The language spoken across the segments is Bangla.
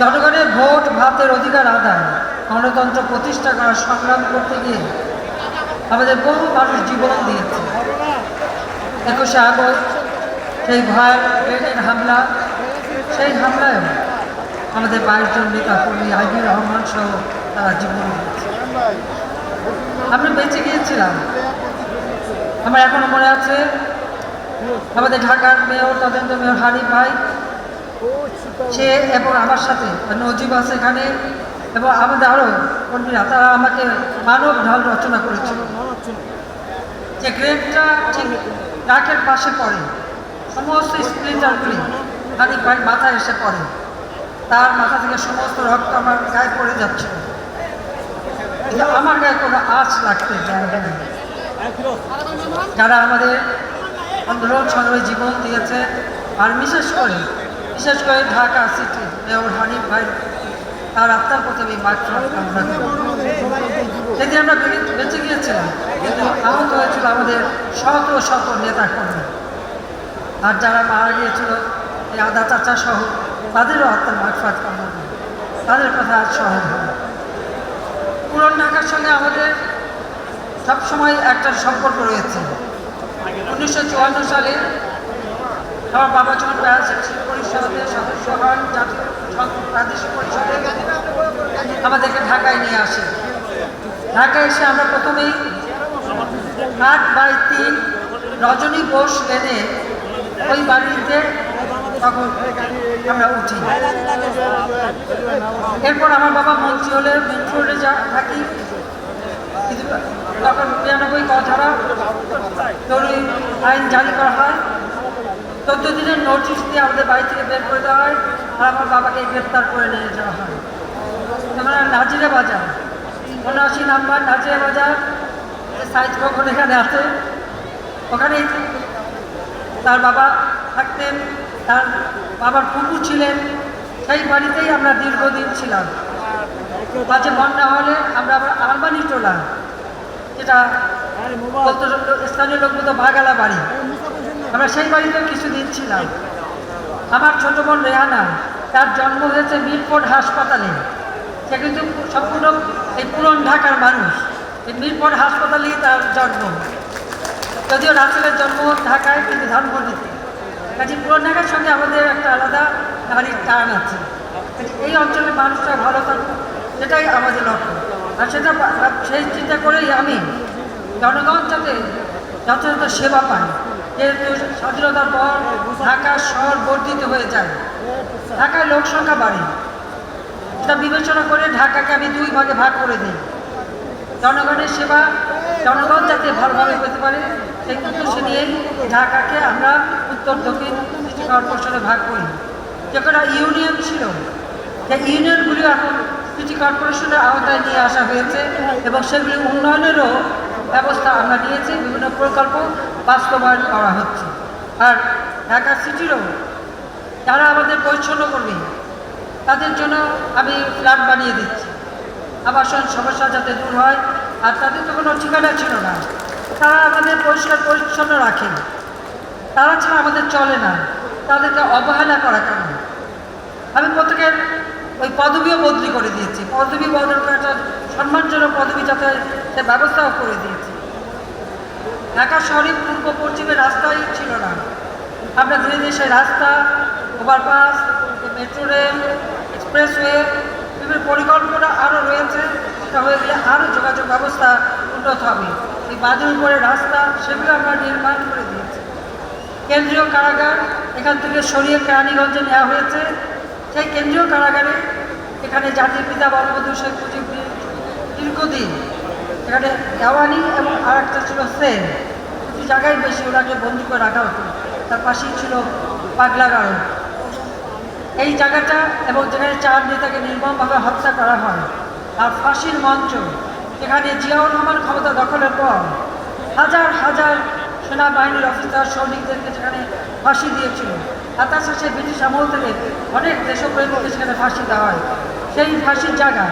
জনগণের ভোট, ভাতের অধিকার আদায়। গণতন্ত্র প্রতিষ্ঠা করার সংগ্রাম করতে গিয়ে আমাদের বহু মানুষ জীবন দিয়েছে। একুশে আগস্ট সেই ট্রেনের হামলা, সেই হামলায় আমাদের বাইশজন নেতা কর্মী আইবি রহমান সহ তারা জীবন দিয়েছে। আমরা বেঁচে গিয়েছিলাম। আমার এখনও মনে আছে, আমাদের ঢাকার মেয়র, তদন্ত মেয়র হানিফ ভাই সে এবং আমার সাথে নজিব আছে এখানে, এবং আমাদের আরও কর্মীরা, তারা আমাকে মানব ঢাল রচনা করেছিল যে গ্রেনটা ঠিক ট্রাকের পাশে পড়ে, সমস্ত স্প্লিন্টারগুলি খানিক ভাই মাথায় এসে পড়ে। তার মাথা থেকে সমস্ত রক্ত আমার গায়ে পড়ে যাচ্ছিল আমার গায়ে কোনো আঁচ লাগতে যারা আমাদের আন্দোলন সংগ্রামে জীবন দিয়েছে, আর বিশেষ করে বিশেষ করে ঢাকা সিটি, মেয়র হানিফ ভাই, তার আত্মার প্রতি আমি কামনা সেদিন আমরা বেঁচে- গিয়েছিলাম, কিন্তু আহত হয়েছিল আমাদের শত শত নেতা কর্মী আর যারা মারা গিয়েছিল, এই আদা চাচা সহ, তাদেরও আত্মার মারফাত কামনা তাদের কথা আজ সহজ হবে পুরন ঢাকার সঙ্গে আমাদের সবসময় একটা সম্পর্ক রয়েছে। উনিশশো চুয়ান্ন সালে আমার বাবা যখন প্যারাসিটিক পরিষদে সদস্য হন প্রাদেশিক পরিষদে আমাদেরকে ঢাকায় নিয়ে আসে। ঢাকায় এসে আমরা প্রথমেই আট বাই তিন রজনী বোস লেনে ওই বাড়িতে তখন আমরা উঠি। এরপর আমার বাবা মন্ত্রী হলে মেট্রো রোডে যা থাকি। তখন বিরানব্বই কথারা জরুরি আইন জারি করা হয়। চোদ্দ দিনের নোটিশ দিয়ে আমাদের বাড়ি থেকে বের করে দেওয়া হয় আর আমার বাবাকে গ্রেপ্তার করে নিয়ে যাওয়া হয়। আমরা নাজিরা বাজার উনআশি নাম্বার নাজিরা বাজার সাইজ কখন এখানে আছে। ওখানেই তার বাবা থাকতেন তার বাবার পুকুর ছিলেন সেই বাড়িতেই আমরা দীর্ঘদিন ছিলাম। মাঝে বন্যা হলে আমরা আবার আরবানি টোলা যেটা স্থানীয় লোক বলতো ভাগালা বাড়ি। আমরা সেই বাড়িতেও কিছুদিন ছিলাম আমার ছোট বোন রেহানা, তার জন্ম হয়েছে মিরপুর হাসপাতালে। সে কিন্তু সম্পূর্ণ এই পুরন ঢাকার মানুষ। এই মিরপুর হাসপাতালেই তার জন্ম। যদিও রাসেলের জন্ম ঢাকায়, কিন্তু ধানমন্ডিতে। কাজে পুরন ঢাকার সঙ্গে আমাদের একটা আলাদা নারীর টান আছে। এই অঞ্চলের মানুষটা ভালো থাকুক, সেটাই আমাদের লক্ষ্য। আর সেটা সেই চিন্তা করেই আমি জনগণ যাতে যথাযথ সেবা পায়। স্বাধীনতার পর ঢাকা শহর বর্ধিত হয়ে যায়। ঢাকায় লোক সংখ্যা বাড়ে। এটা বিবেচনা করে ঢাকাকে আমি দুই ভাগে ভাগ করে দিই। জনগণের সেবা, জনগণ যাতে ভালোভাবে পেতে পারে, সেই উদ্দেশ্য নিয়ে ঢাকাকে আমরা উত্তর, দক্ষিণ সিটি কর্পোরেশনে ভাগ করি। যে কটা ইউনিয়ন ছিল, সেই ইউনিয়নগুলি এখন সিটি কর্পোরেশনের আওতায় নিয়ে আসা হয়েছে এবং সেগুলি উন্নয়নেরও ব্যবস্থা আমরা নিয়েছি, বিভিন্ন প্রকল্প বাস্তবায়ন করা হচ্ছে। আর ঢাকা সিটিরও যারা আমাদের পরিচ্ছন্ন করবে তাদের জন্য আমি ফ্ল্যাট বানিয়ে দিচ্ছি। আবাসন সমস্যা যাতে দূর হয়, আর তাদের তো কোনো ঠিকানা ছিল না। তারা আমাদের পরিষ্কার পরিচ্ছন্ন রাখে। তারা ছাড়া আমাদের চলে না। তাদেরকে অবহেলা করা কেন? আমি প্রত্যেকের ওই পদবিও বদলি করে দিয়েছি। পদবি বদল করে একটা সম্মানজনক পদবি যাতে সে ব্যবস্থাও করে দিয়েছি। ঢাকা শহরে পূর্ব পশ্চিমে রাস্তাই ছিল না। আমরা ধীরে ধীরে সেই রাস্তা, ওভারপাস মেট্রো রেল, এক্সপ্রেসওয়ে, বিভিন্ন পরিকল্পনা আরও রয়েছে, সেটা হয়ে গেলে আরও যোগাযোগ ব্যবস্থা উন্নত হবে। এই বাঁধের উপরে রাস্তা, সেগুলো আমরা নির্মাণ করে দিয়েছি। কেন্দ্রীয় কারাগার, এখান থেকে সরিয়ে কেরানীগঞ্জে নেওয়া হয়েছে। সেই কেন্দ্রীয় কারাগারে এখানে জাতির পিতা বঙ্গবন্ধু শেখ মুজিব দীর্ঘদিন এখানে দেওয়ানি এবং আর একটা ছিল সেন। দুটি জায়গায় বেশি ওনাকে বন্দি করে রাখা হতো। তার পাশেই ছিল পাগলাগাড়ো এই জায়গাটা এবং যেখানে চার নেতাকে নির্মমভাবে হত্যা করা হয় আর ফাঁসির মঞ্চ, যেখানে জিয়াউর রহমান ক্ষমতা দখলের পর হাজার হাজার সেনাবাহিনীর অফিসার, সৈনিকদেরকে সেখানে ফাঁসি দিয়েছিল। আর তার সাথে ব্রিটিশ আমল থেকে অনেক দেশপ্রেমীকে সেখানে ফাঁসি দেওয়া হয়। সেই ফাঁসির জায়গা,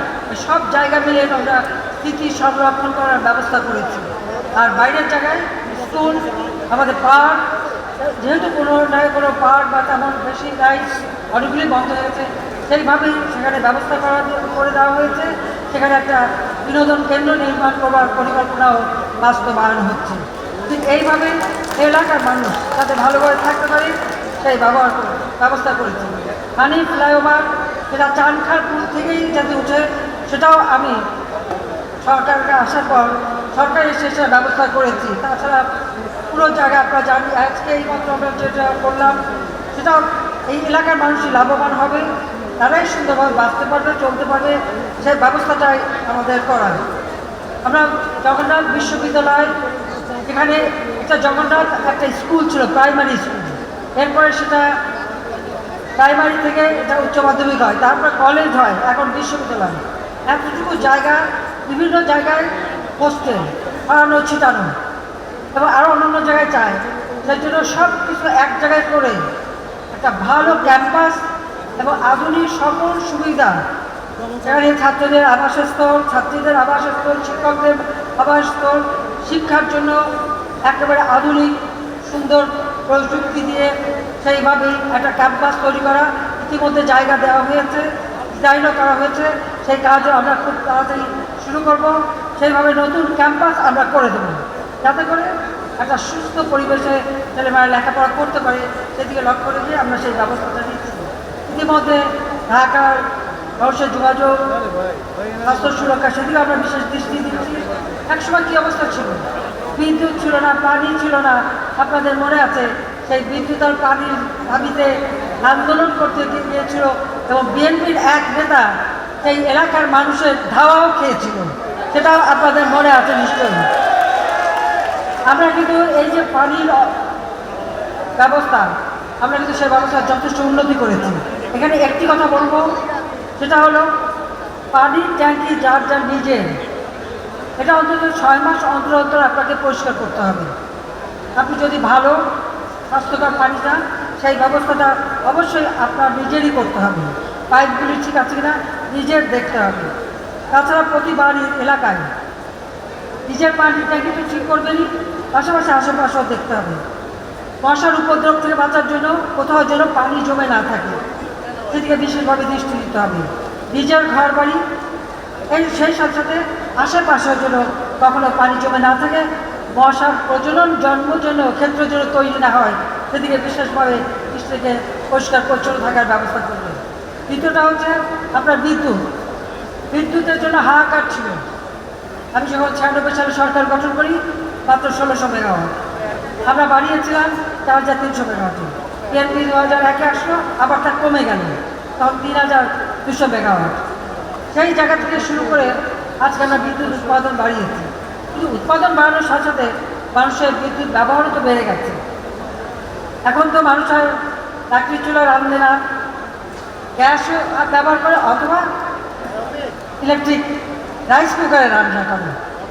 সব জায়গা মিলে আমরা স্মৃতি সংরক্ষণ করার ব্যবস্থা করেছি। আর বাইরের জায়গায় স্কুল আমাদের পার্ক যেহেতু কোনো নয় কোনো পার্ক বা তেমন বেশি নাই, অনেকগুলি বন্ধ হয়ে গেছে, সেইভাবেই সেখানে ব্যবস্থা করা করে দেওয়া হয়েছে। সেখানে একটা বিনোদন কেন্দ্র নির্মাণ করবার পরিকল্পনাও বাস্তবায়ন হচ্ছে। ঠিক এইভাবে এলাকার মানুষ যাতে ভালোভাবে থাকতে পারে সেই ব্যবহার ব্যবস্থা করেছি। হানি ফ্লাইওভার সেটা চানখারপুর থেকেই যাতে উঠে, সেটাও আমি সরকারকে আসার পর সরকার সেটা ব্যবস্থা করেছি। তাছাড়া পুরো জায়গা আপনারা জানি, আজকে এই মাত্র আমরা যেটা করলাম, সেটাও এই এলাকার মানুষই লাভবান হবে, তারাই সুন্দরভাবে বাঁচতে পারবে, চলতে পারবে, সেই ব্যবস্থাটাই আমাদের করার আমরা জগন্নাথ বিশ্ববিদ্যালয়, এখানে একটা জগন্নাথ একটা স্কুল ছিল, প্রাইমারি স্কুল। এরপরে সেটা প্রাইমারি থেকে এটা উচ্চ মাধ্যমিক হয়, তারপরে কলেজ হয়, এখন বিশ্ববিদ্যালয়। এতটুকু জায়গা, বিভিন্ন জায়গায় হোস্টেল পড়ানো, ছিটানো, এবং আরও অন্যান্য জায়গায় চায়। সেই জন্য সব কিছু এক জায়গায় করে একটা ভালো ক্যাম্পাস এবং আধুনিক সকল সুবিধা। এখানে ছাত্রদের আবাসস্থল, ছাত্রীদের আবাসস্থল, শিক্ষকদের আবাসস্থল, শিক্ষার জন্য একেবারে আধুনিক, সুন্দর প্রযুক্তি দিয়ে সেইভাবেই একটা ক্যাম্পাস তৈরি করা। ইতিমধ্যে জায়গা দেওয়া হয়েছে ডিজাইনও করা হয়েছে। সেই কাজও আমরা খুব তাড়াতাড়ি শুরু করব। সেইভাবে নতুন ক্যাম্পাস আমরা করে দেবো। যাতে করে একটা সুস্থ পরিবেশে ছেলেমেয়েরা লেখাপড়া করতে পারে, সেদিকে লক্ষ্য রেখে আমরা সেই ব্যবস্থাটা নিচ্ছি। ইতিমধ্যে ঢাকার মানুষের যোগাযোগ, স্বাস্থ্য সুরক্ষা সেদিকে আমরা বিশেষ দৃষ্টি দিচ্ছি। একসময় কী অবস্থা ছিল? বিদ্যুৎ ছিল না, পানি ছিল না। আপনাদের মনে আছে, সেই বিদ্যুৎ আর পানির দাবিতে আন্দোলন করতে গিয়ে- গিয়েছিল এবং বিএনপির এক নেতা সেই এলাকার মানুষের ধাওয়াও খেয়েছিল। সেটাও আপনাদের মনে আছে নিশ্চয়ই। আমরা কিন্তু এই যে পানির ব্যবস্থা, আমরা কিন্তু সেই ব্যবস্থা যথেষ্ট উন্নতি করেছি। এখানে একটি কথা বলব, সেটা হলো পানির ট্যাঙ্কি যার যার নিজের। এটা অন্তত ছয় মাস অন্তর অন্তর আপনাকে পরিষ্কার করতে হবে। আপনি যদি ভালো স্বাস্থ্যকর পানি চান সেই ব্যবস্থাটা অবশ্যই আপনার নিজেরই করতে হবে। পাইপগুলি ঠিক আছে কিনা নিজের দেখতে হবে। তাছাড়া প্রতি বাড়ির এলাকায় নিজের পানি ট্যাঙ্কি তো ঠিক করবেনই, পাশাপাশি আশেপাশেও দেখতে হবে। মশার উপদ্রব থেকে বাঁচার জন্য কোথাও যেন পানি জমে না থাকে। সেদিকে বিশেষভাবে দৃষ্টি দিতে হবে। নিজের ঘর বাড়ি এই সেই সাথে আশেপাশের জন্য কখনো পানি জমে না থাকে মশার প্রজনন, জন্ম জন্য ক্ষেত্র জন্য তৈরি না হয়, সেদিকে বিশেষভাবে দৃষ্টিকে পরিষ্কার পরিচ্ছন্ন থাকার ব্যবস্থা করবে। দ্বিতীয়টা হচ্ছে আপনার বিদ্যুৎ। বিদ্যুতের জন্য হাহাকার ছিল। আমি যখন ছিয়ানব্বই সালে সরকার গঠন করি, মাত্র ষোলোশো মেগাওয়াট। আমরা বাড়িয়েছিলাম চার হাজার তিনশো মেগাওয়াটে। বিএনপি দু হাজার একে আসলো আবার তা কমে গেল। তখন তিন হাজার দুশো মেগাওয়াট। সেই জায়গা থেকে শুরু করে আজকে আমরা বিদ্যুৎ উৎপাদন বাড়িয়েছি। কিন্তু উৎপাদন বাড়ানোর সাথে সাথে মানুষের বিদ্যুৎ ব্যবহারও তো বেড়ে গেছে। এখন তো মানুষ আর লাকড়ির চুলা রাঁধে না। গ্যাস ব্যবহার করে অথবা ইলেকট্রিক রাইস কুকারে রান্না করে।